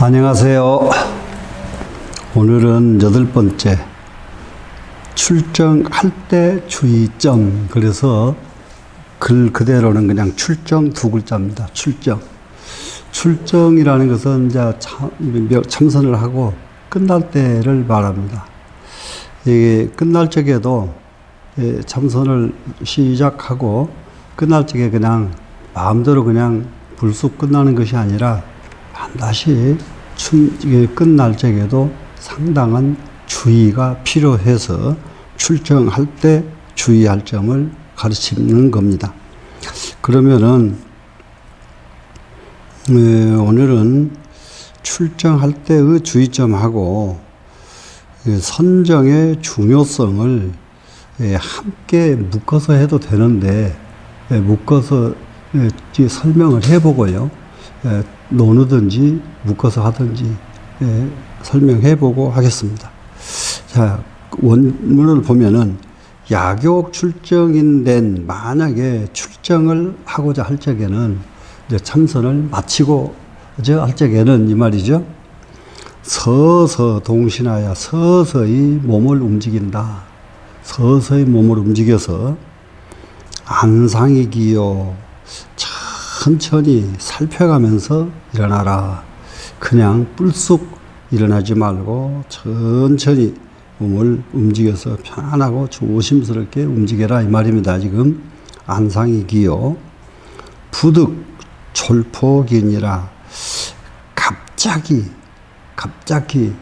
안녕하세요. 오늘은 여덟 번째 출정할 때 주의점. 그래서 글 그대로는 그냥 출정 두 글자입니다. 출정. 출정이라는 것은 이제 참, 참선을 하고 끝날 때를 말합니다. 이게 끝날 적에도 예, 참선을 시작하고 끝날 적에 그냥 마음대로 그냥 불쑥 끝나는 것이 아니라 반드시 춤, 이게 끝날 적에도 상당한 주의가 필요해서 출정할 때 주의할 점을 가르치는 겁니다. 그러면은 에, 오늘은 출정할 때의 주의점하고 그 선정의 중요성을 예, 함께 묶어서 해도 되는데 예, 묶어서 예, 이 설명을 해보고요. 예, 노느든지 묶어서 하든지 예, 설명해보고 하겠습니다. 자 원문을 보면은 야교 출정인 만약에 출정을 하고자 할 적에는 이제 참선을 마치고 저할 적에는 이 말이죠. 서서 동신하여 서서히 몸을 움직인다. 서서히 몸을 움직여서 안상이기요. 천천히 살펴가면서 일어나라. 그냥 불쑥 일어나지 말고 천천히 몸을 움직여서 편안하고 조심스럽게 움직여라 이 말입니다. 지금 안상이기요. 부득 졸폭이니라 갑자기 갑자기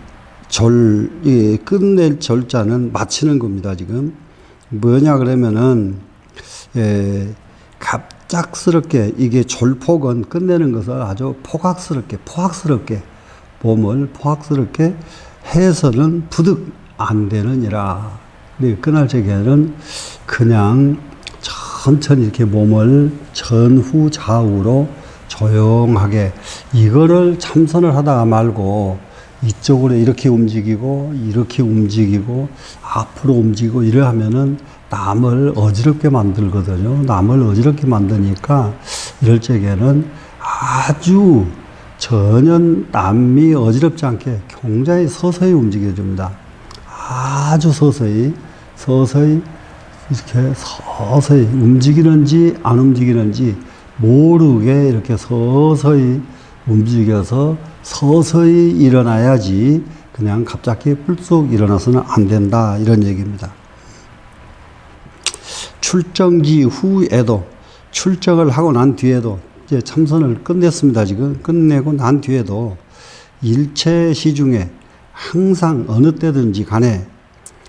절 예, 끝낼 절자는 마치는 겁니다. 지금 뭐냐 그러면은 예, 갑 작스럽게 이게 졸폭은 끝내는 것을 아주 포각스럽게 포악스럽게 몸을 포악스럽게 해서는 부득 안 되느니라. 네, 끝날 적에는 그냥 천천히 이렇게 몸을 전후 좌우로 조용하게 이거를 참선을 하다가 말고 이쪽으로 이렇게 움직이고 이렇게 움직이고 앞으로 움직이고 이래 하면은 남을 어지럽게 만들거든요. 남을 어지럽게 만드니까 이럴 적에는 아주 전혀 남이 어지럽지 않게 굉장히 서서히 움직여줍니다. 아주 서서히 서서히 이렇게 서서히 움직이는지 안 움직이는지 모르게 이렇게 서서히 움직여서 서서히 일어나야지 그냥 갑자기 불쑥 일어나서는 안 된다 이런 얘기입니다. 출정지 후에도 출정을 하고 난 뒤에도 이제 참선을 끝냈습니다. 지금 끝내고 난 뒤에도 일체 시중에 항상 어느 때든지 간에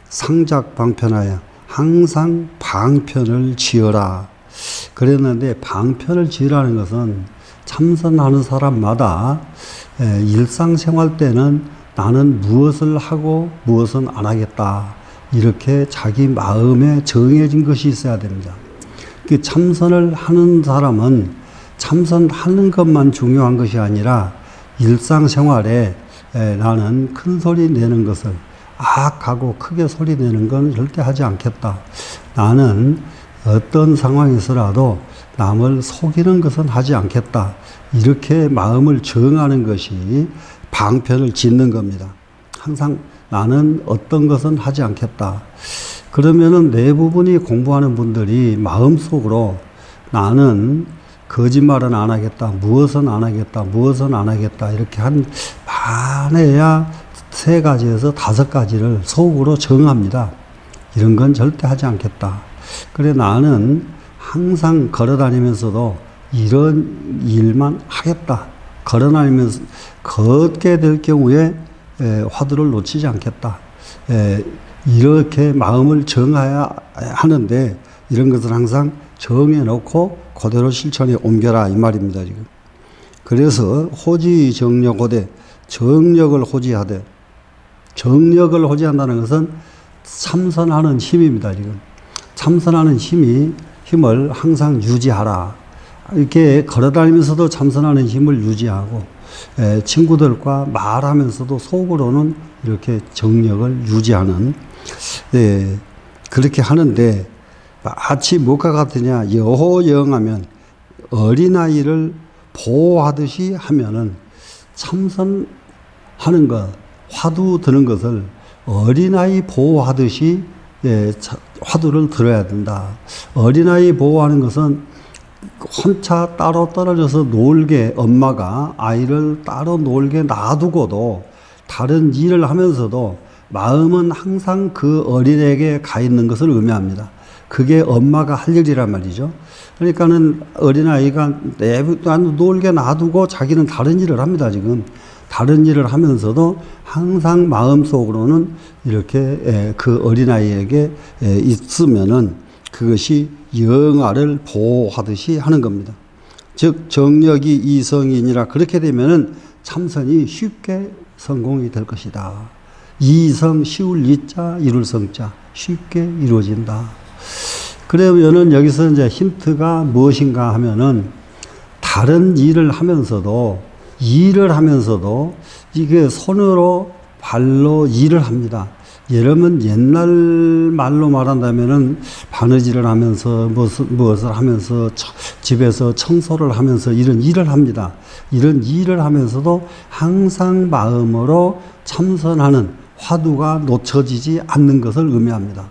상작 방편하여 항상 방편을 지어라. 그랬는데 방편을 지으라는 것은 참선하는 사람마다 일상생활 때는 나는 무엇을 하고 무엇은 안 하겠다. 이렇게 자기 마음에 정해진 것이 있어야 됩니다. 그 참선을 하는 사람은 참선하는 것만 중요한 것이 아니라 일상생활에 나는 큰 소리 내는 것을 악하고 크게 소리 내는 건 절대 하지 않겠다. 나는 어떤 상황에서라도 남을 속이는 것은 하지 않겠다. 이렇게 마음을 정하는 것이 방편을 짓는 겁니다. 항상 나는 어떤 것은 하지 않겠다. 그러면은 대부분이 공부하는 분들이 마음속으로 나는 거짓말은 안 하겠다. 무엇은 안 하겠다. 무엇은 안 하겠다. 이렇게 한 반에야 세 가지에서 다섯 가지를 속으로 정합니다. 이런 건 절대 하지 않겠다. 그래 나는 항상 걸어 다니면서도 이런 일만 하겠다. 걸어 다니면서 걷게 될 경우에 에, 화두를 놓치지 않겠다. 에, 이렇게 마음을 정해야 하는데 이런 것을 항상 정해 놓고 그대로 실천에 옮겨라 이 말입니다 지금. 그래서 호지 정력 호대 정력을 호지하되 정력을 호지한다는 것은 참선하는 힘입니다 지금. 참선하는 힘이 힘을 항상 유지하라. 이렇게 걸어다니면서도 참선하는 힘을 유지하고 에, 친구들과 말하면서도 속으로는 이렇게 정력을 유지하는 예, 그렇게 하는데 마치 뭐가 같으냐 여호영하면 어린아이를 보호하듯이 하면은 참선하는 것, 화두 드는 것을 어린아이 보호하듯이 예, 차- 화두를 들어야 된다. 어린아이 보호하는 것은 혼자 따로 떨어져서 놀게 엄마가 아이를 따로 놀게 놔두고도 다른 일을 하면서도 마음은 항상 그 어린에게 가 있는 것을 의미합니다. 그게 엄마가 할 일이란 말이죠. 그러니까는 어린아이가 내부 놀게 놔두고 자기는 다른 일을 합니다, 지금. 다른 일을 하면서도 항상 마음속으로는 이렇게 에, 그 어린아이에게 에, 있으면은 그것이 영아를 보호하듯이 하는 겁니다. 즉 정력이 이성이니라 그렇게 되면은 참선이 쉽게 성공이 될 것이다. 이성 쉬울 이자 이룰 성자 쉽게 이루어진다. 그러면은 여기서 이제 힌트가 무엇인가 하면은 다른 일을 하면서도 일을 하면서도 이게 손으로 발로 일을 합니다. 들면 옛날 말로 말한다면은 바느질을 하면서 무엇을, 무엇을 하면서 처- 집에서 청소를 하면서 이런 일을 합니다. 이런 일을 하면서도 항상 마음으로 참선하는 화두가 놓쳐지지 않는 것을 의미합니다.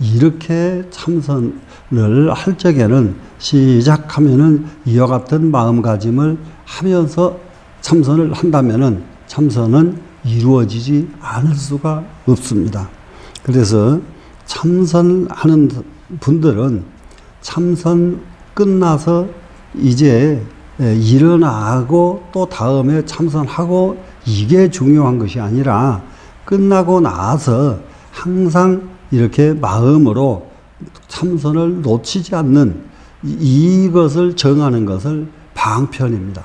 이렇게 참선을 할 적에는 시작하면은 이와 같은 마음가짐을 하면서 참선을 한다면은 참선은 이루어지지 않을 수가 없습니다. 그래서 참선하는 분들은 참선 끝나서 이제 예, 일어나고 또 다음에 참선하고 이게 중요한 것이 아니라 끝나고 나서 항상 이렇게 마음으로 참선을 놓치지 않는 이- 이것을 정하는 것을 방편입니다.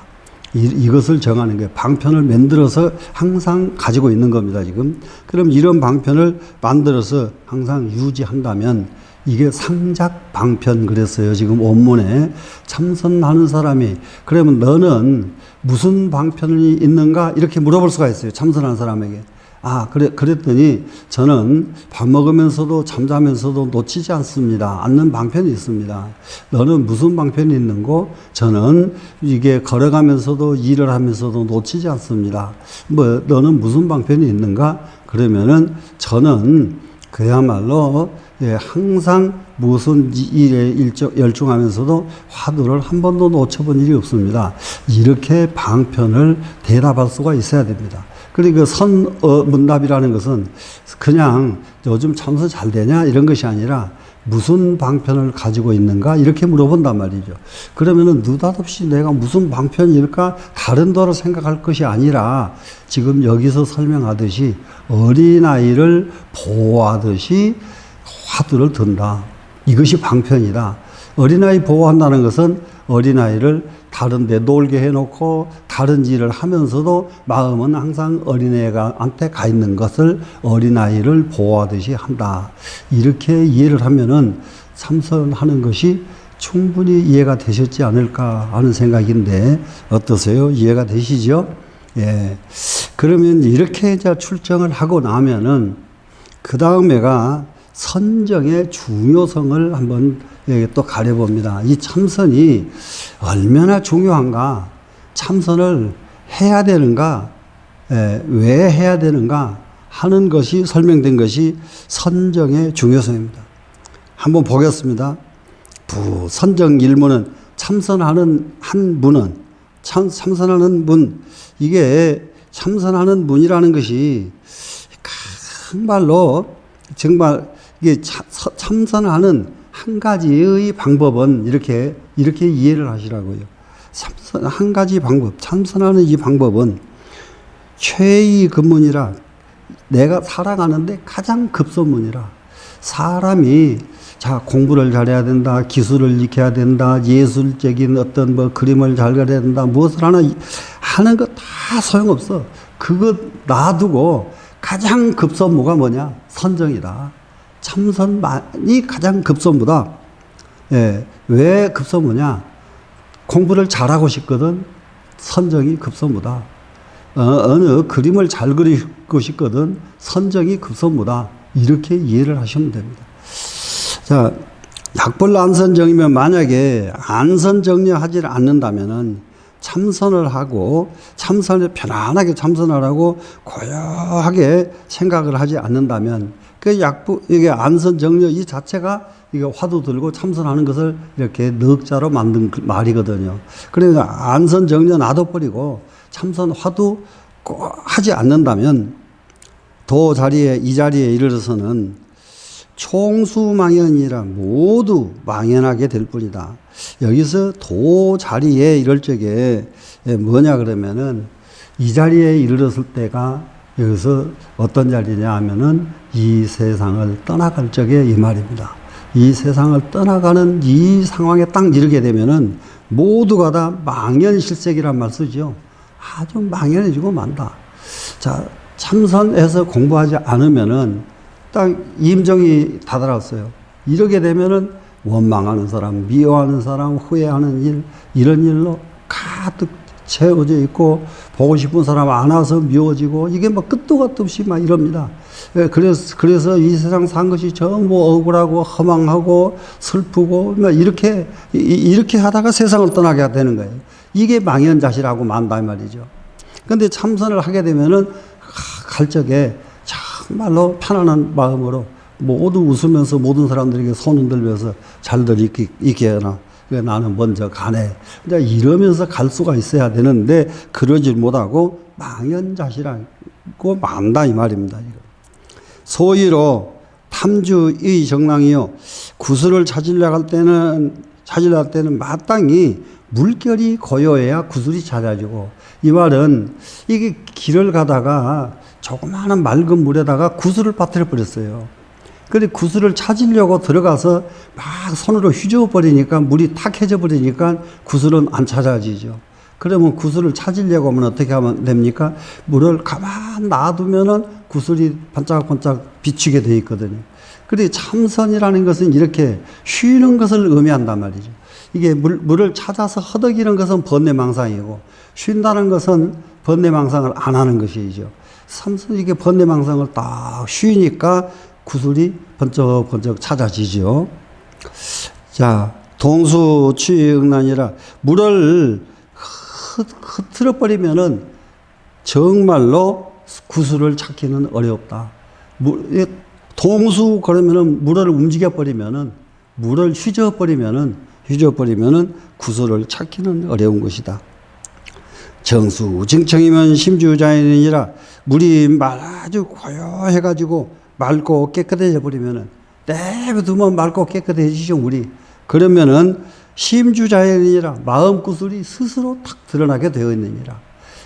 이, 이것을 정하는 게 방편을 만들어서 항상 가지고 있는 겁니다, 지금. 그럼 이런 방편을 만들어서 항상 유지한다면 이게 상작 방편 그랬어요. 지금 원문에 참선하는 사람이 그러면 너는 무슨 방편이 있는가 이렇게 물어볼 수가 있어요. 참선하는 사람에게. 아, 그래, 그랬더니 저는 밥 먹으면서도 잠자면서도 놓치지 않습니다. 않는 방편이 있습니다. 너는 무슨 방편이 있는고? 저는 이게 걸어가면서도 일을 하면서도 놓치지 않습니다. 뭐, 너는 무슨 방편이 있는가? 그러면은 저는 그야말로 예, 항상 무슨 일에 일정, 열중하면서도 화두를 한 번도 놓쳐본 일이 없습니다. 이렇게 방편을 대답할 수가 있어야 됩니다. 그리고 선, 어, 문답이라는 것은 그냥 요즘 참선 잘 되냐 이런 것이 아니라 무슨 방편을 가지고 있는가 이렇게 물어본단 말이죠. 그러면은 느닷없이 내가 무슨 방편일까 다른 도로 생각할 것이 아니라 지금 여기서 설명하듯이 어린아이를 보호하듯이 화두를 든다. 이것이 방편이다. 어린아이 보호한다는 것은 어린아이를 다른 데 놀게 해놓고 다른 일을 하면서도 마음은 항상 어린애한테 가 있는 것을 어린아이를 보호하듯이 한다. 이렇게 이해를 하면은 참선하는 것이 충분히 이해가 되셨지 않을까 하는 생각인데 어떠세요? 이해가 되시죠? 예. 그러면 이렇게 이제 출정을 하고 나면은 그 다음에가 선정의 중요성을 한번 여기 또 가려봅니다. 이 참선이 얼마나 중요한가, 참선을 해야 되는가, 에, 왜 해야 되는가 하는 것이 설명된 것이 선정의 중요성입니다. 한번 보겠습니다. 부 선정 일문은 참선하는 한 분은 참, 참선하는 분 이게 참선하는 분이라는 것이 정말로 정말 이게 참선하는 한 가지의 방법은 이렇게 이렇게 이해를 하시라고요. 참선 한 가지 방법 참선하는 이 방법은 최의 근문이라 내가 살아가는데 가장 급선문이라. 사람이 자 공부를 잘해야 된다 기술을 익혀야 된다 예술적인 어떤 뭐 그림을 잘 그려야 된다 무엇을 하나 이- 하는 거 다 소용없어. 그거 놔두고 가장 급선무가 뭐냐? 선정이다 참선만이 가장 급선무다. 예, 왜 급선무냐? 공부를 잘하고 싶거든 선정이 급선무다. 어, 어느 그림을 잘 그리고 싶거든 선정이 급선무다. 이렇게 이해를 하시면 됩니다. 자, 약벌 안선정이면 만약에 안선정리하지 않는다면은 참선을 하고 참선을 편안하게 참선을 하고 고요하게 생각을 하지 않는다면 그 약부 이게 안선 정려 이 자체가 이게 화두 들고 참선하는 것을 이렇게 넉자로 만든 그 말이거든요. 그러니까 안선 정려 놔둬버리고 참선 화두 꼭 하지 않는다면 도 자리에 이 자리에 이르러서는 총수망연이라 모두 망연하게 될 뿐이다. 여기서 도 자리에 이럴 적에 뭐냐 그러면은 이 자리에 이르렀을 때가 여기서 어떤 자리냐 하면은 이 세상을 떠나갈 적에 이 말입니다. 이 세상을 떠나가는 이 상황에 딱 이르게 되면은 모두가 다 망연실색이란 말 쓰죠. 아주 망연해지고 만다. 자, 참선해서 공부하지 않으면은 딱 임정이 다다랐어요. 이러게 되면은 원망하는 사람, 미워하는 사람, 후회하는 일, 이런 일로 가득 채워져 있고, 보고 싶은 사람 안 와서 미워지고, 이게 뭐 끝도 끝도 없이 막 이럽니다. 예, 그래서, 그래서 이 세상 산 것이 전부 억울하고, 허망하고, 슬프고, 막 이렇게, 이- 이렇게 하다가 세상을 떠나게 되는 거예요. 이게 망연자실하고 만다, 이 말이죠. 근데 참선을 하게 되면은, 아, 갈 적에 정말로 편안한 마음으로 모두 웃으면서 모든 사람들에게 손 흔들면서 잘들 있게, 있게. 그래, 나는 먼저 가네. 이제 이러면서 갈 수가 있어야 되는데 그러질 못하고 망연자실하고 만다 이 말입니다. 소위로 탐주의 정랑이요 구슬을 찾으려 할 때는 찾으려 할 때는 마땅히 물결이 고요해야 구슬이 찾아지고 이 말은 이게 길을 가다가 조그마한 맑은 물에다가 구슬을 빠뜨려 버렸어요. 근데 구슬을 찾으려고 들어가서 막 손으로 휘저어 버리니까 물이 탁해져 버리니까 구슬은 안 찾아지죠. 그러면 구슬을 찾으려고 하면 어떻게 하면 됩니까? 물을 가만 놔두면은 구슬이 반짝반짝 비추게 돼 있거든요. 그래 참선이라는 것은 이렇게 쉬는 것을 의미한단 말이죠. 이게 물, 물을 찾아서 허덕이는 것은 번뇌망상이고 쉰다는 것은 번뇌망상을 안 하는 것이죠. 삼선 이게 번뇌망상을 딱 쉬니까 구슬이 번쩍번쩍 찾아지죠. 자, 동수 취응난이라 물을 흐- 흐트러 버리면은 정말로 구슬을 찾기는 어렵다. 물, 이 동수 그러면은 물을 움직여 버리면은 물을 휘저 버리면은 휘저 버리면은 구슬을 찾기는 어려운 것이다. 정수 증청이면 심주자연이라 물이 말 아주 고요해가지고 맑고 깨끗해져 버리면은 내버두면 맑고 깨끗해지죠 물이 그러면은 심주자연이라 마음 구슬이 스스로 탁 드러나게 되어 있느니라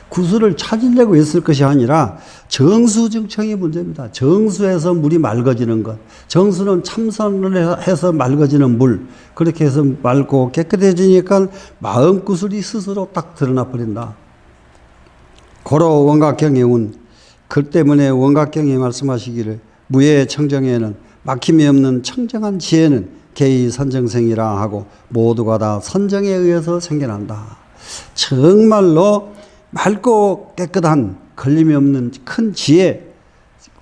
구슬을 찾으려고 했을 것이 아니라 정수증청이 문제입니다. 정수에서 물이 맑아지는 것. 정수는 참선을 해서 맑아지는 물. 그렇게 해서 맑고 깨끗해지니까 마음 구슬이 스스로 딱 드러나 버린다. 고로 원각경의 운. 그 때문에 원각경이 말씀하시기를 무예 청정에는 막힘이 없는 청정한 지혜는 개의 선정생이라 하고 모두가 다 선정에 의해서 생겨난다. 정말로 맑고 깨끗한 걸림이 없는 큰 지혜.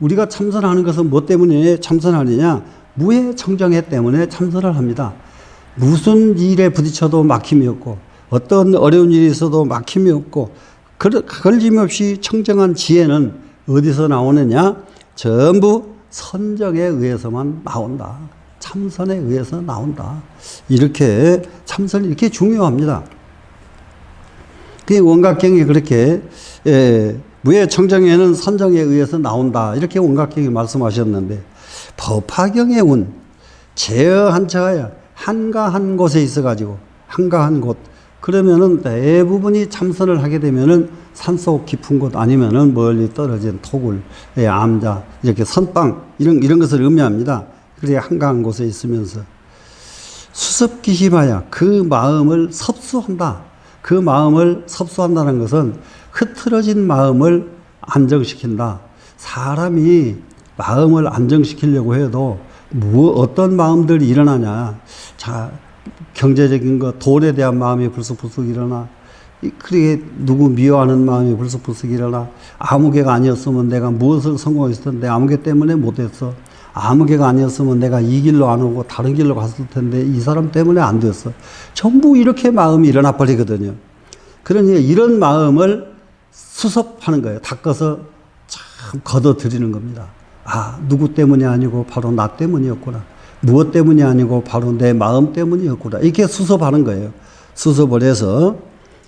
우리가 참선하는 것은 뭐 때문에 참선하느냐? 무예 청정해 때문에 참선을 합니다. 무슨 일에 부딪혀도 막힘이 없고 어떤 어려운 일이 있어도 막힘이 없고 그- 걸림없이 청정한 지혜는 어디서 나오느냐? 전부 선정에 의해서만 나온다. 참선에 의해서 나온다. 이렇게 참선이 이렇게 중요합니다. 그 원각경이 그렇게 예, 무예 청정에는 선정에 의해서 나온다. 이렇게 원각경이 말씀하셨는데 법화경의 운 제어한 처야 한가한 곳에 있어 가지고 한가한 곳 그러면은 대부분이 참선을 하게 되면은 산속 깊은 곳 아니면은 멀리 떨어진 토굴, 예, 암자 이렇게 선방 이런 이런 것을 의미합니다. 그래 한가한 곳에 있으면서 수습기심하야 그 마음을 섭수한다. 그 마음을 섭수한다는 것은 흐트러진 마음을 안정시킨다. 사람이 마음을 안정시키려고 해도 뭐 어떤 마음들이 일어나냐. 자, 경제적인 것, 돈에 대한 마음이 불쑥불쑥 일어나. 이- 그게 누구 미워하는 마음이 불쑥불쑥 일어나. 아무개가 아니었으면 내가 무엇을 성공했을 텐데 아무개 때문에 못했어. 아무개가 아니었으면 내가 이 길로 안 오고 다른 길로 갔을 텐데 이 사람 때문에 안 됐어. 전부 이렇게 마음이 일어나 버리거든요. 그러니 이런 마음을 수습하는 거예요. 닦아서 참 걷어들이는 겁니다. 아, 누구 때문이 아니고 바로 나 때문이었구나. 무엇 때문이 아니고 바로 내 마음 때문이었구나. 이렇게 수습하는 거예요. 수습을 해서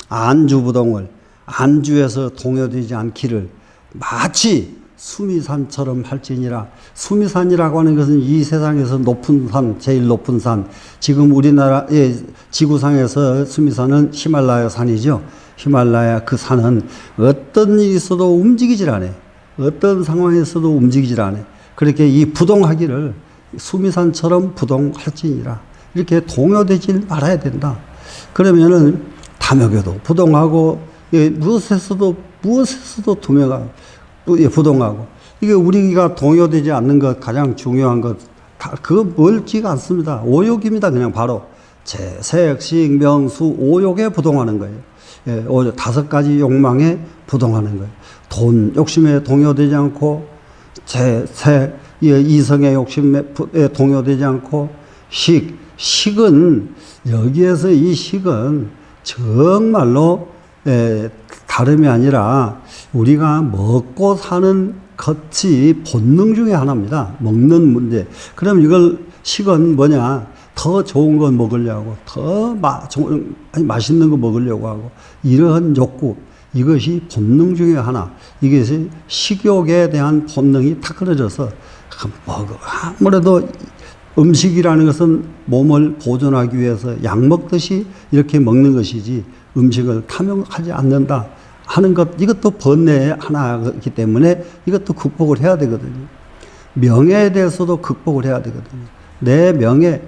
안주부동을 안주에서 동요되지 않기를 마치 수미산처럼 할지니라. 수미산이라고 하는 것은 이 세상에서 높은 산, 제일 높은 산. 지금 우리나라의 지구상에서 수미산은 히말라야 산이죠. 히말라야 그 산은 어떤 일이 있어도 움직이질 않아요. 어떤 상황에서도 움직이질 않아요. 그렇게 이 부동하기를 수미산처럼 부동할지니라. 이렇게 동요되질 말아야 된다. 그러면은 탐욕에도 부동하고 예, 무엇에서도 무엇에서도 두매가 예, 부동하고 이게 우리가 동요되지 않는 것 가장 중요한 것다 그거 멀지가 않습니다. 오욕입니다. 그냥 바로 재색, 식, 명수, 오욕에 부동하는 거예요. 예, 오, 다섯 가지 욕망에 부동하는 거예요. 돈 욕심에 동요되지 않고 재색, 예, 이성의 욕심에 부- 에 동요되지 않고 식, 식은 여기에서 이 식은 정말로 에, 다름이 아니라 우리가 먹고 사는 것이 본능 중에 하나입니다. 먹는 문제. 그럼 이걸 식은 뭐냐? 더 좋은 거 먹으려고, 더 마, 좋은, 아니, 맛있는 거 먹으려고 하고, 이러한 욕구, 이것이 본능 중에 하나. 이것이 식욕에 대한 본능이 탁 끊어져서 먹어. 아무래도 음식이라는 것은 몸을 보존하기 위해서 약 먹듯이 이렇게 먹는 것이지 음식을 탐욕하지 않는다 하는 것 이것도 번뇌의 하나이기 때문에 이것도 극복을 해야 되거든요. 명예에 대해서도 극복을 해야 되거든요. 내 명예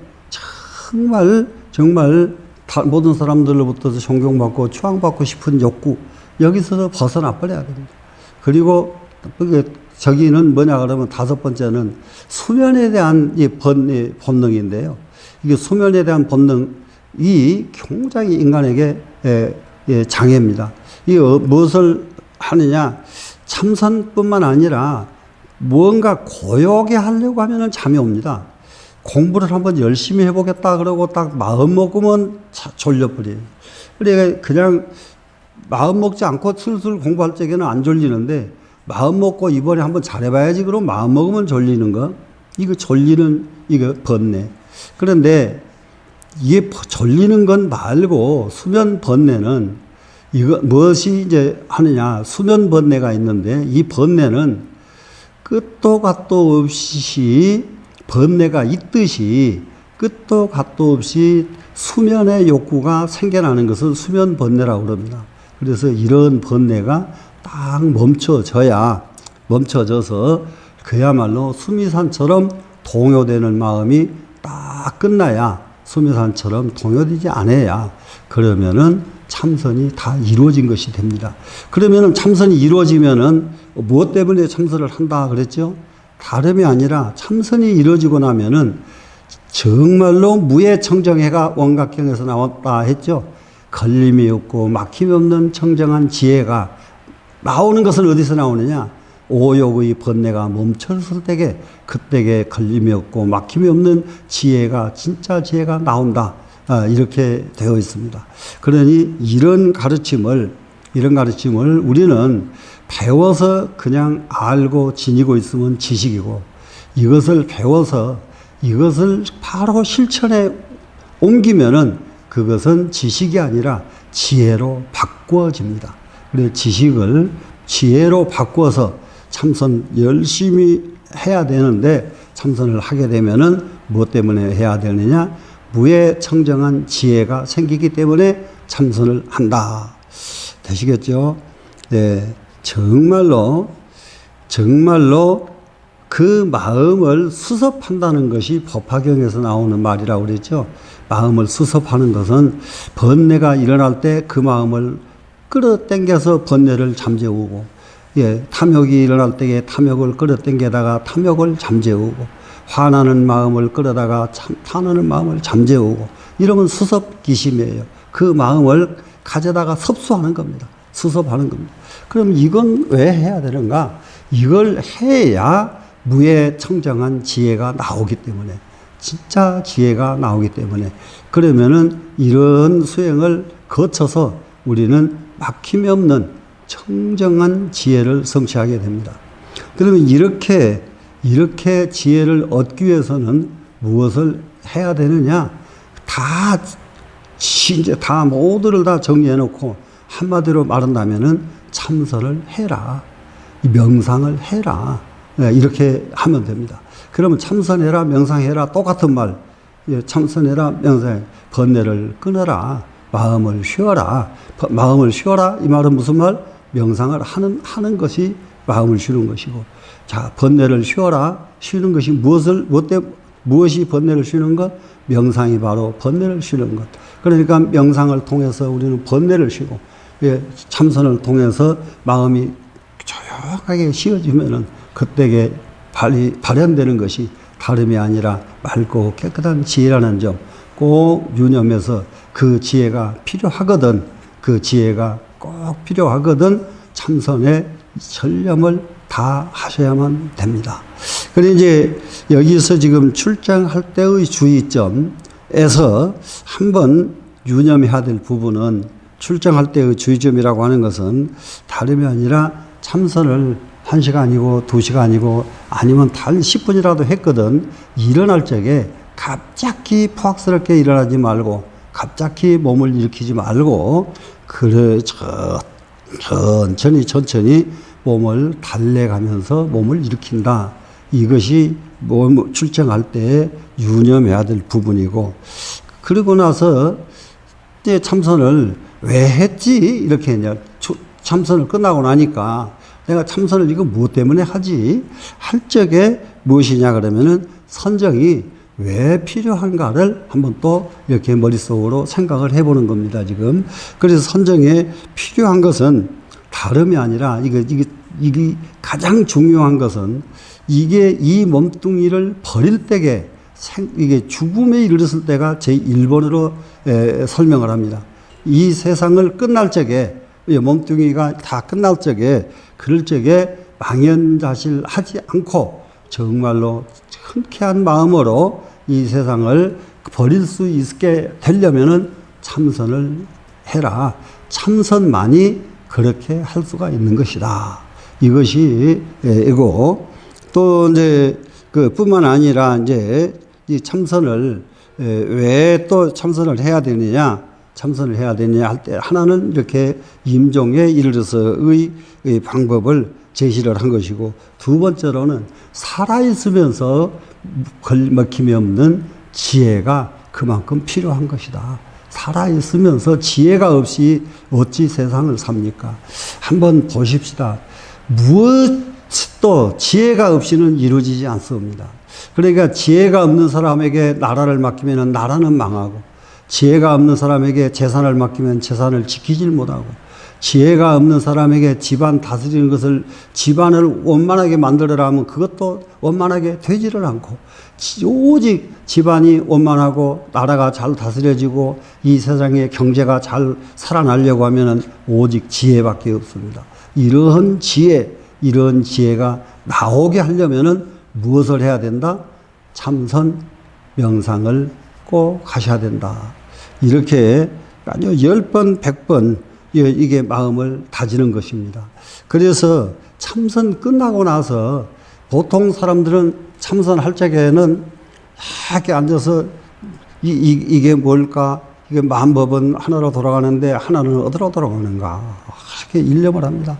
정말 정말 다- 모든 사람들로부터 존경받고 추앙받고 싶은 욕구 여기서 벗어나 버려야 됩니다. 그리고 저기는 뭐냐 그러면 다섯 번째는 수면에 대한 이 본, 이 본능인데요. 이게 수면에 대한 본능이 굉장히 인간에게 예, 예, 장애입니다. 이 어, 무엇을 하느냐 참선뿐만 아니라 무언가 고요하게 하려고 하면은 잠이 옵니다. 공부를 한번 열심히 해보겠다 그러고 딱 마음 먹으면 자- 졸려버려요. 그러니까 그냥 마음 먹지 않고 슬슬 공부할 적에는 안 졸리는데 마음 먹고 이번에 한번 잘해봐야지 그럼 마음 먹으면 졸리는 거? 이거 졸리는 이거 번뇌. 그런데 이게 버- 졸리는 건 말고 수면 번뇌는 이거 무엇이 이제 하느냐? 수면 번뇌가 있는데 이 번뇌는 끝도 갓도 없이 번뇌가 있듯이 끝도 갓도 없이 수면의 욕구가 생겨나는 것을 수면 번뇌라고 그럽니다. 그래서 이런 번뇌가 딱 멈춰져야 멈춰져서 그야말로 수미산처럼 동요되는 마음이 딱 끝나야 수미산처럼 동요되지 않아야 그러면은 참선이 다 이루어진 것이 됩니다. 그러면은 참선이 이루어지면은 무엇 때문에 참선을 한다 그랬죠? 다름이 아니라 참선이 이루어지고 나면은 정말로 무예청정해가 원각경에서 나왔다 했죠. 걸림이 없고 막힘이 없는 청정한 지혜가 나오는 것은 어디서 나오느냐? 오욕의 번뇌가 멈췄을 때게 그때게 걸림이 없고 막힘이 없는 지혜가 진짜 지혜가 나온다. 아, 이렇게 되어 있습니다. 그러니 이런 가르침을 이런 가르침을 우리는 배워서 그냥 알고 지니고 있으면 지식이고 이것을 배워서 이것을 바로 실천에 옮기면은 그것은 지식이 아니라 지혜로 바꾸어집니다. 그래서 지식을 지혜로 바꾸어서 참선 열심히 해야 되는데 참선을 하게 되면은 무엇 때문에 해야 되느냐? 무에 청정한 지혜가 생기기 때문에 참선을 한다. 되시겠죠? 네. 정말로 정말로 그 마음을 수습한다는 것이 법화경에서 나오는 말이라고 그랬죠. 마음을 수습하는 것은 번뇌가 일어날 때 그 마음을 끌어당겨서 번뇌를 잠재우고, 예, 탐욕이 일어날 때에 탐욕을 끌어당겨다가 탐욕을 잠재우고, 화나는 마음을 끌어다가 참, 타는 마음을 잠재우고, 이러면 수습 기심이에요. 그 마음을 가져다가 섭수하는 겁니다. 수습하는 겁니다. 그럼 이건 왜 해야 되는가? 이걸 해야 무에 청정한 지혜가 나오기 때문에 진짜 지혜가 나오기 때문에 그러면은 이런 수행을 거쳐서 우리는 막힘이 없는 청정한 지혜를 성취하게 됩니다. 그러면 이렇게 이렇게 지혜를 얻기 위해서는 무엇을 해야 되느냐? 다 이제 다 모두를 다 정리해 놓고 한마디로 말한다면은 참선을 해라. 이 명상을 해라. 네, 이렇게 하면 됩니다. 그러면 참선해라, 명상해라 똑같은 말. 예, 참선해라, 명상해. 번뇌를 끊어라. 마음을 쉬어라. 버- 마음을 쉬어라. 이 말은 무슨 말? 명상을 하는 하는 것이 마음을 쉬는 것이고. 자, 번뇌를 쉬어라. 쉬는 것이 무엇을 무엇 때 무엇이 번뇌를 쉬는 것? 명상이 바로 번뇌를 쉬는 것. 그러니까 명상을 통해서 우리는 번뇌를 쉬고 예, 참선을 통해서 마음이 조용하게 쉬어지면은 그때에 발이 발현되는 것이 다름이 아니라 맑고 깨끗한 지혜라는 점 꼭 유념해서 그 지혜가 필요하거든 그 지혜가 꼭 필요하거든 참선에 전념을 다 하셔야만 됩니다. 그리고 이제 여기서 지금 출장할 때의 주의점에서 한번 유념해야 될 부분은 출장할 때의 주의점이라고 하는 것은 다름이 아니라 참선을 1시간이고 2시간이고 아니면 단 10분이라도 했거든 일어날 적에 갑자기 포악스럽게 일어나지 말고 갑자기 몸을 일으키지 말고 그래 저 천천히 천천히 몸을 달래가면서 몸을 일으킨다. 이것이 몸 출정할 때 유념해야 될 부분이고 그리고 나서 이제 참선을 왜 했지 이렇게 했냐 추- 참선을 끝나고 나니까 내가 참선을 이거 무엇 때문에 하지 할 적에 무엇이냐 그러면은 선정이 왜 필요한가를 한번 또 이렇게 머릿속으로 생각을 해보는 겁니다 지금 그래서 선정에 필요한 것은 다름이 아니라 이게 이게 이게 가장 중요한 것은 이게 이 몸뚱이를 버릴 때에 생, 이게 죽음에 이르렀을 때가 제 1번으로 에, 설명을 합니다. 이 세상을 끝날 적에 이 몸뚱이가 다 끝날 적에 그럴 적에 망연자실 하지 않고 정말로 흔쾌한 마음으로 이 세상을 버릴 수 있게 되려면은 참선을 해라. 참선만이 그렇게 할 수가 있는 것이다. 이것이 예, 이고 또 이제 그 뿐만 아니라 이제 이 참선을 왜 또 참선을 해야 되느냐 참선을 해야 되느냐 할 때 하나는 이렇게 임종에 이르러서의 의 방법을 제시를 한 것이고 두 번째로는 살아 있으면서 걸먹힘이 없는 지혜가 그만큼 필요한 것이다. 살아 있으면서 지혜가 없이 어찌 세상을 삽니까? 한번 보십시다. 무엇도 지혜가 없이는 이루어지지 않습니다. 그러니까 지혜가 없는 사람에게 나라를 맡기면 나라는 망하고 지혜가 없는 사람에게 재산을 맡기면 재산을 지키질 못하고 지혜가 없는 사람에게 집안 다스리는 것을 집안을 원만하게 만들어라 하면 그것도 원만하게 되지를 않고 지- 오직 집안이 원만하고 나라가 잘 다스려지고 이 세상의 경제가 잘 살아나려고 하면은 오직 지혜밖에 없습니다. 이러한 지혜, 이러한 지혜가 나오게 하려면은 무엇을 해야 된다? 참선, 명상을 꼭 하셔야 된다. 이렇게 아주 열 번, 백 번 이게 마음을 다지는 것입니다. 그래서 참선 끝나고 나서 보통 사람들은 참선할 적에는 이렇게 앉아서 이, 이, 이 게 뭘까? 이게 만법은 하나로 돌아가는데 하나는 어디로 돌아가는가? 이렇게 일념을 합니다.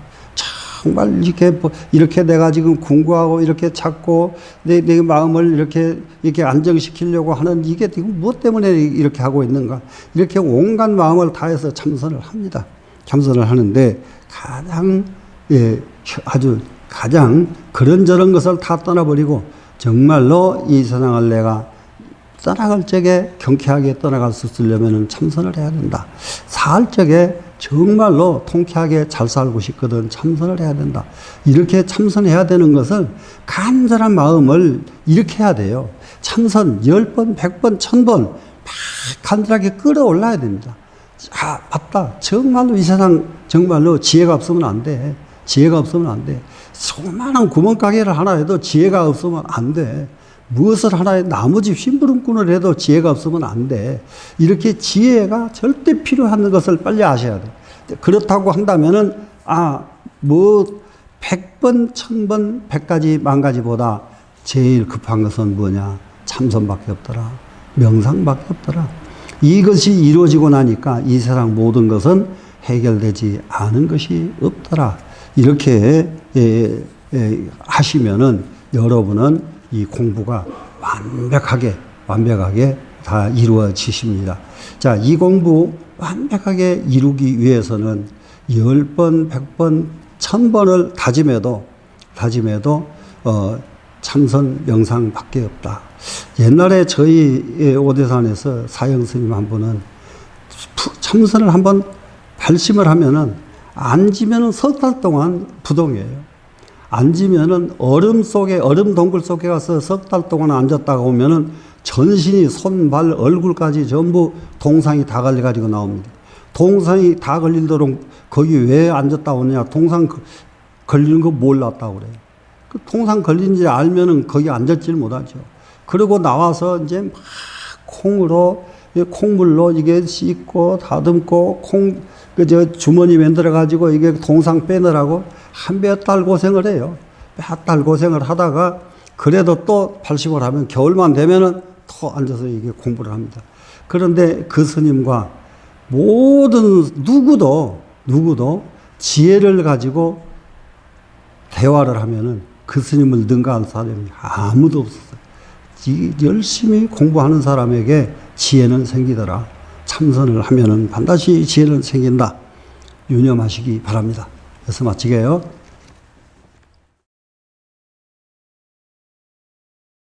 정말 이렇게 뭐 이렇게 내가 지금 궁구하고 이렇게 찾고 내, 내 마음을 이렇게 이렇게 안정시키려고 하는 이게 지금 무엇 때문에 이렇게 하고 있는가 이렇게 온갖 마음을 다해서 참선을 합니다. 참선을 하는데 가장 예, 아주 가장 그런저런 것을 다 떠나버리고 정말로 이 세상을 내가 떠나갈 적에 경쾌하게 떠나갈 수 있으려면 참선을 해야 된다. 살 적에 정말로 통쾌하게 잘 살고 싶거든 참선을 해야 된다. 이렇게 참선해야 되는 것은 간절한 마음을 해야 돼요. 참선 10번, 100번, 1000번 막 간절하게 끌어올라야 됩니다. 아, 맞다. 정말로 이 세상 정말로 지혜가 없으면 안 돼. 지혜가 없으면 안 돼. 조그마한 구멍가게를 하나 해도 지혜가 없으면 안 돼. 무엇을 하나에 나머지 심부름꾼을 해도 지혜가 없으면 안 돼. 이렇게 지혜가 절대 필요한 것을 빨리 아셔야 돼. 그렇다고 한다면은 아 뭐 100번, 1000번, 100가지, 만 가지보다 제일 급한 것은 뭐냐? 참선밖에 없더라. 명상밖에 없더라. 이것이 이루어지고 나니까 이 세상 모든 것은 해결되지 않은 것이 없더라. 이렇게 예, 예, 하시면은 여러분은 이 공부가 완벽하게 완벽하게 다 이루어지십니다. 자, 이 공부 완벽하게 이루기 위해서는 열 번, 백 번, 천 번을 다짐해도 다짐해도 어, 참선 명상밖에 없다. 옛날에 저희 오대산에서 사형 스님 한 분은 푸- 참선을 한번 발심을 하면은 앉으면은 석 달 동안 부동이에요. 앉으면은 얼음 속에 얼음 동굴 속에 가서 석 달 동안 앉았다가 오면은 전신이 손, 발, 얼굴까지 전부 동상이 다 걸려 가지고 나옵니다. 동상이 다 걸리도록 거기 왜 앉았다 오느냐? 동상 그- 걸리는 거 몰랐다고 그래요. 그 동상 걸린지 알면은 거기 앉았지를 못하죠. 그리고 나와서 이제 막 콩으로 이 콩물로 이게 씻고 다듬고 콩 그저 주머니 만들어 가지고 이게 동상 빼느라고 한 몇 달 고생을 해요. 몇 달 고생을 하다가 그래도 또 80을 하면 겨울만 되면은 또 앉아서 이게 공부를 합니다. 그런데 그 스님과 모든 누구도 누구도 지혜를 가지고 대화를 하면은 그 스님을 능가한 사람이 아무도 없었어요. 이 열심히 공부하는 사람에게 지혜는 생기더라. 참선을 하면은 반드시 지혜는 생긴다. 유념하시기 바랍니다. 그래서 마치게요.